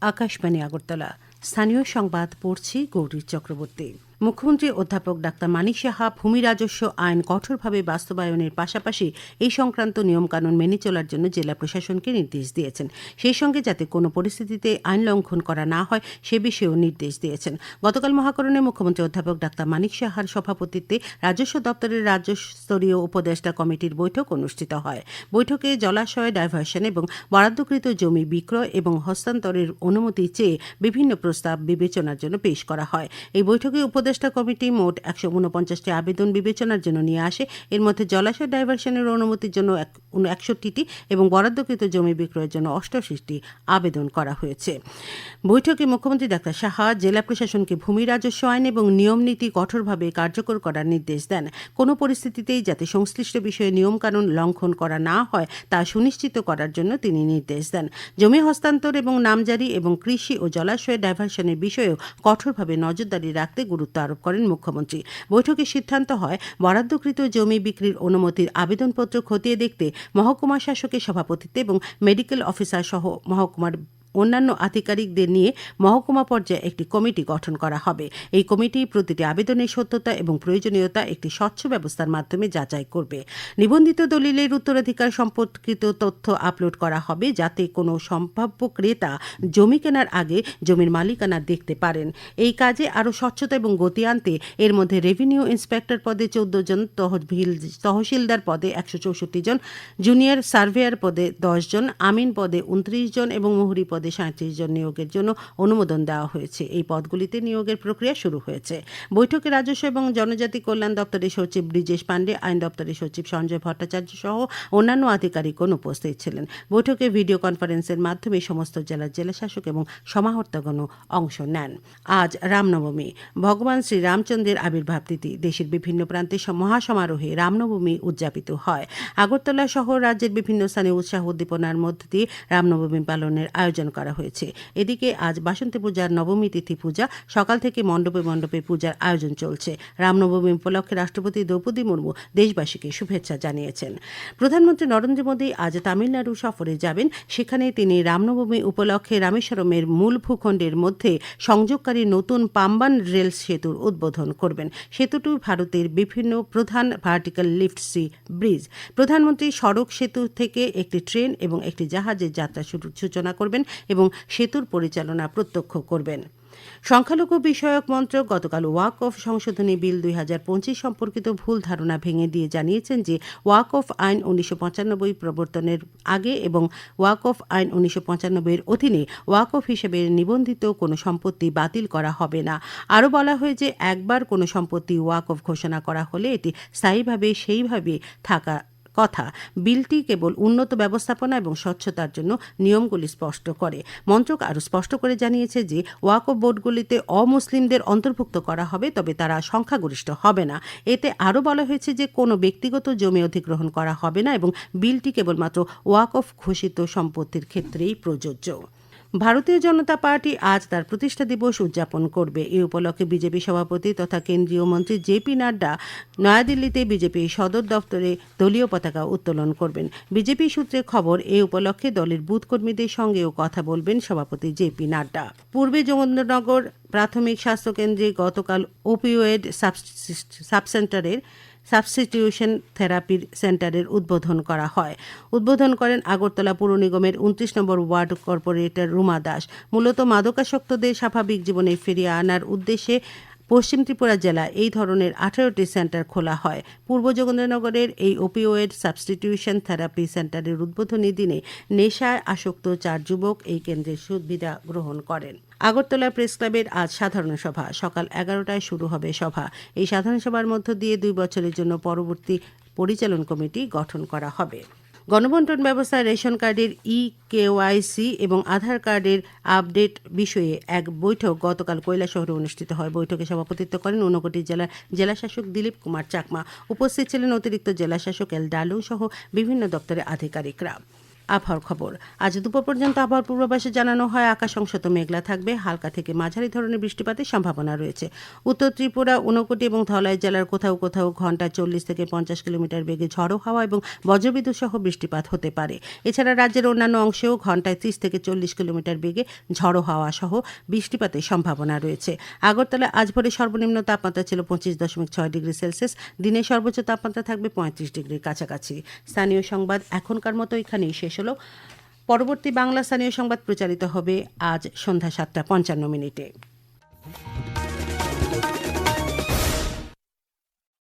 আকাশবাণী আগরতলা। স্থানীয় সংবাদ পড়ছি গৌরী চক্রবর্তী। মুখ্যমন্ত্রী অধ্যাপক ডাক্তার মানিক সাহা ভূমি রাজস্ব আইন কঠোরভাবে বাস্তবায়নের পাশাপাশি এই সংক্রান্ত নিয়মকানুন মেনে চলার জন্য জেলা প্রশাসনকে নির্দেশ দিয়েছেন। সেই সঙ্গে যাতে কোনো পরিস্থিতিতে আইন লঙ্ঘন করা না হয়, সে বিষয়েও নির্দেশ দিয়েছেন। গতকাল মহাকরণে মুখ্যমন্ত্রী অধ্যাপক ডাক্তার মানিক সাহার সভাপতিত্বে রাজস্ব দপ্তরের রাজ্যস্তরীয় উপদেষ্টা কমিটির বৈঠক অনুষ্ঠিত হয়। বৈঠকে জলাশয় ডাইভার্সন এবং বরাদ্দকৃত জমি বিক্রয় এবং হস্তান্তরের অনুমতি চেয়ে বিভিন্ন প্রস্তাব বিবেচনার জন্য পেশ করা হয়। এই বৈঠকে উপদেষ্টা কমিটি মোট একশো উনপঞ্চাশটি আবেদন বিবেচনার জন্য নিয়ে আসে। এর মধ্যে জলাশয় ডাইভার্সনের অনুমতির জন্য একষট্টিটি এবং বরাদ্দকৃত জমি বিক্রয়ের জন্য অষ্টাশিটি আবেদন করা হয়েছে। বৈঠকে মুখ্যমন্ত্রী ডাক্তার সাহা জেলা প্রশাসনকে ভূমি রাজস্ব আইন এবং নিয়ম নীতি কঠোরভাবে কার্যকর করার নির্দেশ দেন। কোনো পরিস্থিতিতেই যাতে সংশ্লিষ্ট বিষয়ে নিয়মকানুন লঙ্ঘন করা না হয়, তা সুনিশ্চিত করার জন্য তিনি নির্দেশ দেন। জমি হস্তান্তর এবং নামজারি এবং কৃষি ও জলাশয় ডাইভার্সনের বিষয়েও কঠোরভাবে নজরদারি রাখতে গুরুত্ব আরোপ করেন মুখ্যমন্ত্রী। বৈঠকে সিদ্ধান্ত হয়, বরাদ্দকৃত জমি বিক্রির অনুমতির আবেদনপত্র খতিয়ে দেখতে মহকুমা শাসকের সভাপতিত্বে এবং মেডিকেল অফিসার সহ মহকুমার অন্যান্য আধিকারিকদের নিয়ে মহকুমা পর্যায়ে একটি কমিটি গঠন করা হবে। এই কমিটি প্রতিটি আবেদনের সত্যতা এবং প্রয়োজনীয়তা একটি স্বচ্ছ ব্যবস্থার মাধ্যমে যাচাই করবে। নিবন্ধিত দলিলের উত্তরাধিকার সম্পর্কিত তথ্য আপলোড করা হবে যাতে কোনো সম্ভাব্য ক্রেতা জমি কেনার আগে জমির মালিকানা দেখতে পারেন। এই কাজে আরও স্বচ্ছতা এবং গতি আনতে এর মধ্যে রেভিনিউ ইন্সপেক্টর পদে চৌদ্দ জন, তহবিল তহসিলদার পদে একশো চৌষট্টি জন, জুনিয়র সার্ভেয়ার পদে দশ জন, আমিন পদে উনত্রিশ জন এবং মুহুরি পদে সাঁত্রিশ জন নিয়োগের জন্য অনুমোদন দেওয়া হয়েছে। এই পদগুলিতে নিয়োগের প্রক্রিয়া শুরু হয়েছে। বৈঠকে রাজস্ব এবং জনজাতি কল্যাণ দপ্তরের সচিব ব্রিজেশ পাণ্ডে, আইন দপ্তরের সচিব সঞ্জয় ভট্টাচার্য সহ অন্যান্য আধিকারিকগণ উপস্থিত ছিলেন। বৈঠকে ভিডিও কনফারেন্সের মাধ্যমে সমস্ত জেলার জেলাশাসক এবং সমাহর্তাগণও অংশ নেন। আজ রামনবমী। ভগবান শ্রী রামচন্দ্রের আবির্ভাব তিথি। দেশের বিভিন্ন প্রান্তে মহাসমারোহে রামনবমী উদযাপিত হয়। আগরতলা সহ রাজ্যের বিভিন্ন স্থানে উৎসাহ উদ্দীপনার মধ্য দিয়ে রামনবমী পালনের আয়োজন করা হয়েছে। এদিকে আজ বাসন্তী পূজার নবমী তিথি পূজা, সকাল থেকে মণ্ডপে মণ্ডপে পূজার আয়োজন চলছে। রামনবমী উপলক্ষে রাষ্ট্রপতি দ্রৌপদী মুর্মু দেশবাসীকে শুভেচ্ছা জানিয়েছেন। প্রধানমন্ত্রী নরেন্দ্র মোদী আজ তামিলনাড়ু সফরে যাবেন। সেখানে তিনি রামনবমী উপলক্ষে রামেশ্বরমের মূল ভূখণ্ডের মধ্যে সংযোগকারী নতুন পাম্বান রেল সেতুর উদ্বোধন করবেন। সেতুটি ভারতের বিভিন্ন প্রধান ভার্টিক্যাল লিফট সি ব্রিজ। প্রধানমন্ত্রী সড়ক সেতু থেকে একটি ট্রেন এবং একটি জাহাজের যাত্রা শুরু- সূচনা করবেন। সেতুর পরিচালনা প্রত্যক্ষ করবেন। সংখ্যালঘু বিষয়ক মন্ত্রক গতকাল ওয়াক অফ সংশোধনী বিল দুই হাজার পঁচিশ সম্পর্কিত ভুল ধারণা ভেঙে দিয়ে জানিয়েছেন যে ওয়াক অফ আইন উনিশশো পঁচানব্বই প্রবর্তনের আগে এবং ওয়াক অফ আইন উনিশশো পঁচানব্বইয়ের অধীনে ওয়াক অফ হিসেবে নিবন্ধিত কোনো সম্পত্তি বাতিল করা হবে না। আরও বলা হয় যে একবার কোনো সম্পত্তি ওয়াক অফ ঘোষণা করা হলে এটি স্থায়ীভাবে সেইভাবে থাকা কথা। বিলটি কেবল উন্নত ব্যবস্থাপনা এবং স্বচ্ছতার জন্য নিয়মগুলি স্পষ্ট করে। মন্ত্রক আরও স্পষ্ট করে জানিয়েছে যে, ওয়াকফ বোর্ডগুলিতে অমুসলিমদের অন্তর্ভুক্ত করা হবে, তবে তারা সংখ্যাগরিষ্ঠ হবে না। এতে আরও বলা হয়েছে যে, কোনো ব্যক্তিগত জমি অধিগ্রহণ করা হবে না এবং বিলটি কেবলমাত্র ওয়াকফ ঘোষিত সম্পত্তির ক্ষেত্রেই প্রযোজ্য। ভারতীয় জনতা পার্টি আজ তার প্রতিষ্ঠা দিবস উদযাপন করবে। এই উপলক্ষে বিজেপি সভাপতি তথা কেন্দ্রীয় মন্ত্রী জেপি নাড্ডা নয়াদিল্লিতে বিজেপি সদর দপ্তরে দলীয় পতাকা উত্তোলন করবেন। বিজেপি সূত্রে খবর এই উপলক্ষে দলের বুথ কর্মীদের সঙ্গেও কথা বলবেন সভাপতি জেপি নাড্ডা। পূর্বে যোগেন্দ্রনগর প্রাথমিক স্বাস্থ্যকেন্দ্রে গতকাল ওপিওয়েড সাবসেন্টারের সাবস্টিটিউশন থেরাপির সেন্টারের উদ্বোধন করা হয়। উদ্বোধন করেন আগরতলা পুর নিগমের উনত্রিশ নম্বর ওয়ার্ড কর্পোরেটর রুমা দাস। মূলত মাদকাসক্তদের স্বাভাবিক জীবনে ফিরিয়ে আনার উদ্দেশ্যে পশ্চিম ত্রিপুরা জেলায় এই ধরনের আঠারোটি সেন্টার খোলা হয়। পূর্ব যোগেন্দ্রনগরের এই ওপিওয়েড সাবস্টিটিউশন থেরাপি সেন্টারের উদ্বোধনী দিনে নেশায় আসক্ত চার যুবক এই কেন্দ্রের সুবিধা গ্রহণ করেন। আগরতলা প্রেস ক্লাবের আজ সাধারণ সভা। সকাল এগারোটায় শুরু হবে সভা। এই সাধারণ সভার মধ্য দিয়ে দুই বছরের জন্য পরবর্তী পরিচালন কমিটি গঠন করা হবে। গণবন্টন ব্যবস্থায় রেশন কার্ডের ই কেওয়াইসি এবং আধার কার্ডের আপডেট বিষয়ে এক বৈঠক গতকাল শহরে অনুষ্ঠিত হয়। বৈঠকে সভাপতিত্ব করেন ঊনকোটি জেলার জেলাশাসক দিলীপ কুমার চাকমা। উপস্থিত ছিলেন অতিরিক্ত জেলাশাসক এল ডালু সহ বিভিন্ন দপ্তরের আধিকারিকরা। আবহাওয়ার খবর। আজ দুপুর পর্যন্ত আবহাওয়ার পূর্বাভাসে জানানো হয়, আকাশ অংশত মেঘলা থাকবে, হালকা থেকে মাঝারি ধরনের বৃষ্টিপাতের সম্ভাবনা রয়েছে। উত্তর ত্রিপুরা, ঊনকোটি এবং ধলাই জেলার কোথাও কোথাও ঘন্টায় চল্লিশ থেকে পঞ্চাশ কিলোমিটার বেগে ঝড়ো হাওয়া এবং বজ্রবিদ্যুৎ সহ বৃষ্টিপাত হতে পারে। এছাড়া রাজ্যের অন্যান্য অংশেও ঘন্টায় ত্রিশ থেকে চল্লিশ কিলোমিটার বেগে ঝড়ো হাওয়া সহ বৃষ্টিপাতের সম্ভাবনা রয়েছে। আগরতলা, আজ ভোরে সর্বনিম্ন তাপমাত্রা ছিল পঁচিশ দশমিক ছয় ডিগ্রি সেলসিয়াস। দিনের সর্বোচ্চ তাপমাত্রা থাকবে পঁয়ত্রিশ ডিগ্রির কাছাকাছি। স্থানীয় সংবাদ এখনকার মতো এখানেই শেষ হয়েছিল পরবর্তী বাংলা স্থানীয় সংবাদ প্রচারিত হবে আজ সন্ধ্যা সাতটা পঞ্চান্ন মিনিটে।